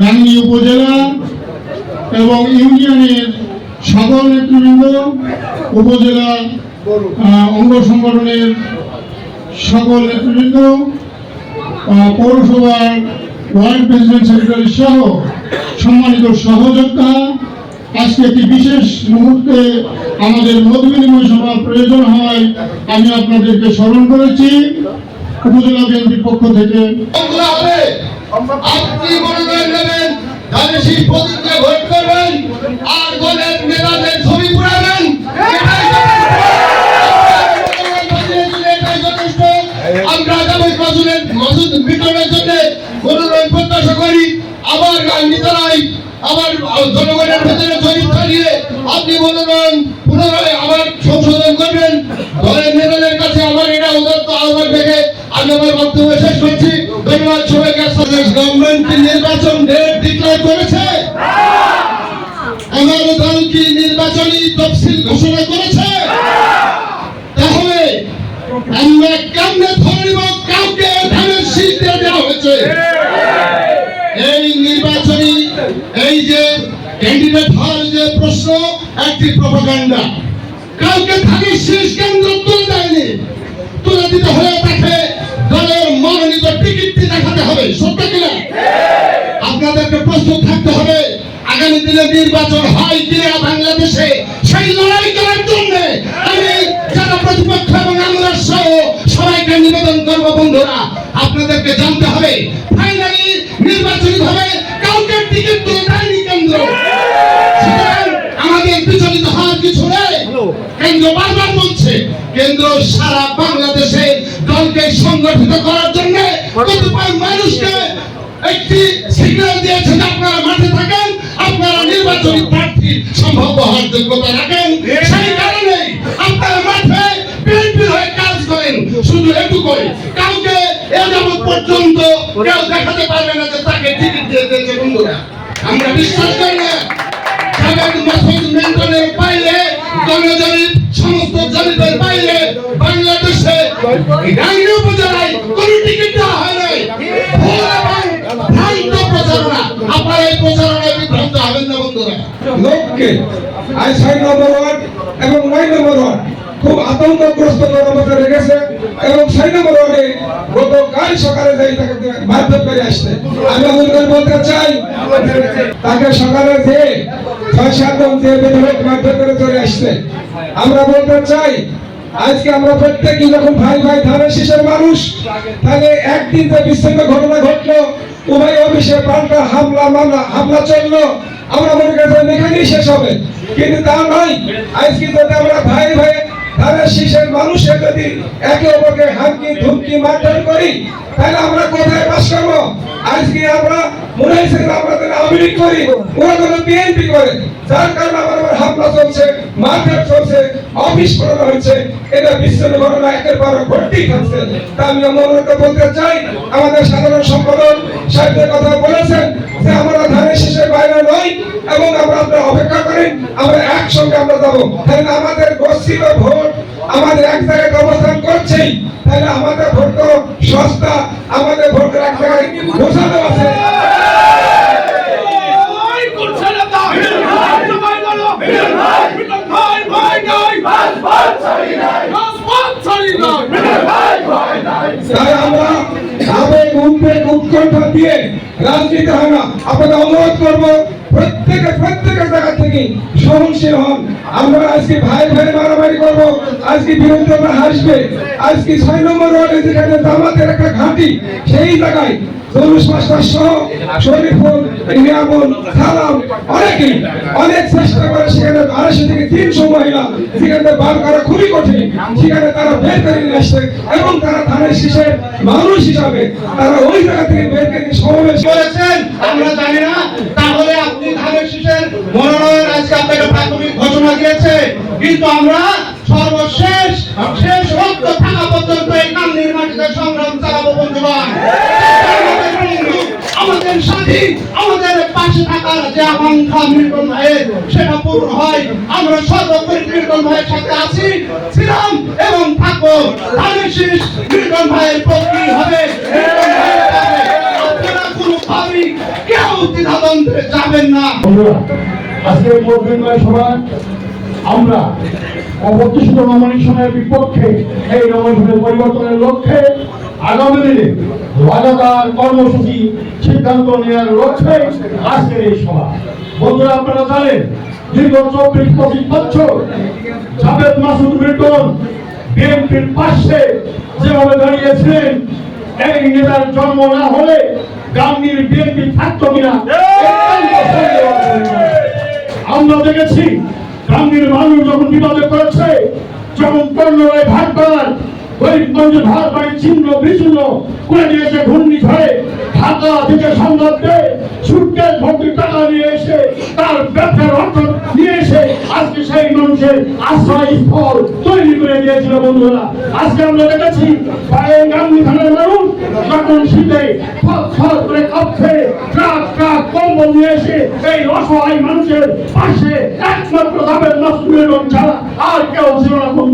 গাংনী উপজেলা এবং ইউনিয়নের সকল নেতৃবৃন্দ উপজেলা অঙ্গ সংগঠনের সকল নেতৃবৃন্দ পৌরসভার ওয়ার্ড প্রেসিডেন্ট সেক্রেটারি সহ সম্মানিত সহযোদ্ধা, আজকে একটি বিশেষ মুহূর্তে আমাদের মত বিনিময় সভার প্রয়োজন হয়, আমি আপনাদেরকে স্মরণ করেছি। উপজেলা বিএনপির পক্ষ থেকে আপনি মনোনয়ন নেবেন তাহলে সেই প্রতিজ্ঞা ভোট করবেন। আর দলের নেতাদের প্রশ্ন, একটি প্রপাগান্ডা কাউকে ধানের শীষ কেন্দ্র তুলে দেয়নি। তুলে দিতে হলে তাকে দলের মনোনীত টিকিটটি দেখাতে হবে। সত্য কিনা? আপনাদেরকে প্রস্তুত থাকতে হবে। আগামী দিনে নির্বাচন হয় কিনা বাংলাদেশে, সেই লড়াই করার জন্য আমি যারা প্রতিপক্ষ এবং আমরা সহ সবাইকে নিবেদন করব, বন্ধুরা, আপনাদেরকে জানতে হবে কেন্দ্র বারবার বলছে কেন্দ্র সারা বাংলাদেশে দলকে সংগঠিত করার জন্য কতিপয় মানুষকে একটি সিগন্যাল দিয়েছে যে আপনারা মাঠে থাকেন আপনারা নির্বাচনী প্রার্থী সম্ভব হওয়ার যোগ্যতা রাখেন। সেই কারণে আপনারা মাঠে বিএনপির হয়ে কাজ করেন। শুধু এটুকুই কাউকে এ যাবৎ পর্যন্ত কেউ দেখাতে পারবে না যে তাকে টিকিট দিয়ে দিয়েছে বন্ধুরা। আমরা বিশ্বাস করি খুব আতঙ্কগ্রস্ত রেখেছে এবং নম্বর ওয়ার্ডে গতকাল সকালে যাই তাকে মারধর করে আসতে আমি করে বলতে চাই, তাকে সকালে যে ছয় সাত যে মারধর করে চলে আসছে, আমরা বলতে চাই আজকে আমরা প্রত্যেকে যখন ভাই ভাই ধানের শীষের মানুষ, তাহলে একদিন যে বিচ্ছিন্ন ঘটনা ঘটলো, উভয় অফিসে পাল্টা হামলা, মামলা, হামলা চলল। আমরা মনে করছিলাম এখানেই শেষ হবে। কিন্তু তা নয়, আজকে যদি আমরা ভাই ভাই ধানের শীষের মানুষের যদি একে অপরকে হামকি, ধুমকি, মারধর করি, তাহলে আমরা কোথায় বাস করব? আজকে আমরা মনে হয়েছে আমরা লীগ করি। ওরা কোনো বিএনপি করে। যার কারণে আমার আবার হামলা চলছে, মারধর চলছে, অফিস করানো হচ্ছে, এটা বিচ্ছিন্ন ঘটনা, একের পর ঘটতেই থাকছে। তা আমি মনোনীত বলতে চাই, আমাদের সাধারণ সম্পাদক সাহেবের কথা বলেছেন, যে আমরা ধানের শেষের বাইরে নই এবং আমরা আপনার অপেক্ষা করি আমরা একসঙ্গে আমরা যাব। তাহলে আমাদের গচ্ছিত ভোট আমাদের এক জায়গায় অবস্থান করছেই। তাহলে আমাদের ভোট তো সস্তা, আমাদের ভোটের এক জায়গায় বোঝানো উদ্বেগ দিয়ে রাজনীতি হয় না। আপনাদের অনুরোধ করব প্রত্যেকের প্রত্যেকের জায়গা থেকে সহনশীল হন। আমরা আজকে ভাই ভাই মারামারি করব, আজকে বিরোধী হাসবে। আজকে ছয় নম্বর ওয়ার্ডে যেখানে জামাতের একটা ঘাঁটি, সেই জায়গায় আমরা জানি না, তাহলে আপনি ধানের শীষের মনোনয়ন আজকে আপনাকে প্রাথমিক দিয়েছে। কিন্তু আমরা সর্বশেষ, শেষ রক্ত থাকা পর্যন্ত এই নির্মাণিত সংগ্রাম চালাবো বন্ধুগণ। আমাদের পাশে থাকার ভাইয়ের সেটা পূর্ণ হয়। আমরা সর্বোপরি মিল্টন ভাইয়ের এবং যাবেন না। আজকে সভায় আমরা অপ্রত্যাশিত নমিনেশনের বিপক্ষে এই নমিনেশনের পরিবর্তনের লক্ষ্যে আগামী দিনে লাগাতার কর্মসূচি সিদ্ধান্ত নেওয়ার লক্ষ্যে আজকের এই সভা। বন্ধুরা, আপনারা জানেন, দীর্ঘ চব্বিশ, পঁচিশ বছর জাভেদ মাসুদ মিল্টন বিএনপির পাশে যেভাবে দাঁড়িয়েছিলেন, এই নেতার জন্ম না হলে গান্ধীর বিএনপি থাকতো কিনা আমরা দেখেছি, গান্ধীর মানুষ যখন বিবাদে করেছে যখন পণ্যরায় ভাগ করার গরিবগঞ্জে ভাগ বাড়ি ছিন্ন বিচ্ছিন্ন করে দিয়েছে ঘূর্ণি ধরে ঢাকা থেকে সংবাদে সুটকেস ভর্তি টাকা নিয়ে এসে তার ব্যবসার অর্থ নিয়ে এসে আজকে সেই মানুষের আশ্রয় স্থল তৈরি করে দিয়েছিল বন্ধুরা। আজকে আমরা দেখেছি এই গান্ধী খানের মানুষ যখন শীতে ফট করে কাঁপছে, ট্রাক ট্রাক, কম্বল নিয়ে এসে এই অসহায় মানুষের পাশে একমাত্র দামের নষ্ট ছাড়া আর কেউ ছিল না।